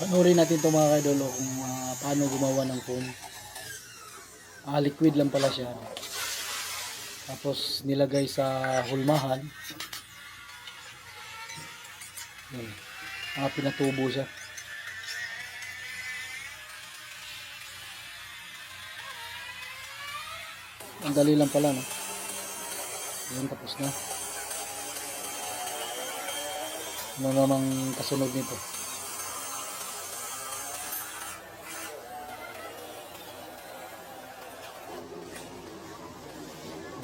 Panoorin natin ito mga kaidolo kung ah, paano gumawa ng foam. Ah, liquid lang pala siya. Tapos nilagay sa hulmahan. Yan. Ah, pinatubo siya. Ang dali lang pala, no? Yan, tapos na. Ano namang kasunod nito?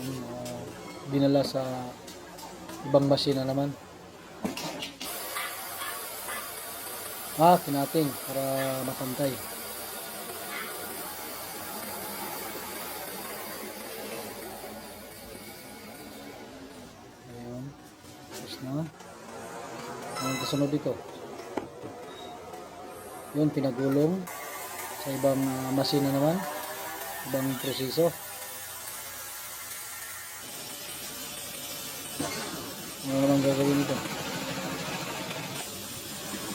Ah, dinala sa ibang machine na naman. Ah, kinating para makantay. Ayan. Tapos na. Ang kasunod dito. Yun, pinagulong sa ibang ah, machine na naman. Ibang proseso. Ano naman gagawin nito?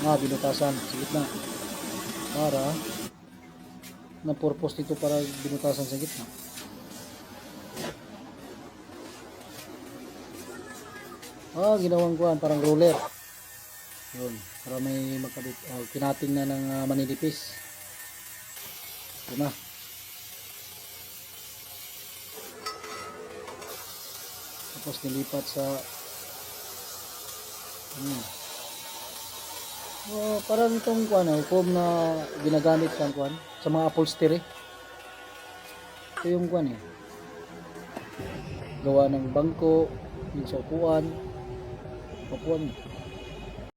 Ah, binutasan sa gitna. Para na purpose nito para binutasan sa gitna. Ah, ginawang kuhan parang roller. Yun, para may makabit. Oh, kinating na ng ah, maninipis. Ito na. Tapos nilipat sa Hmm. Oh, parang itong kuan, oh, foam na ginagamit sa kuan sa mga upholstery. Ito yung kuan eh. Gawa ng bangko, yung sa upuan. Upuan.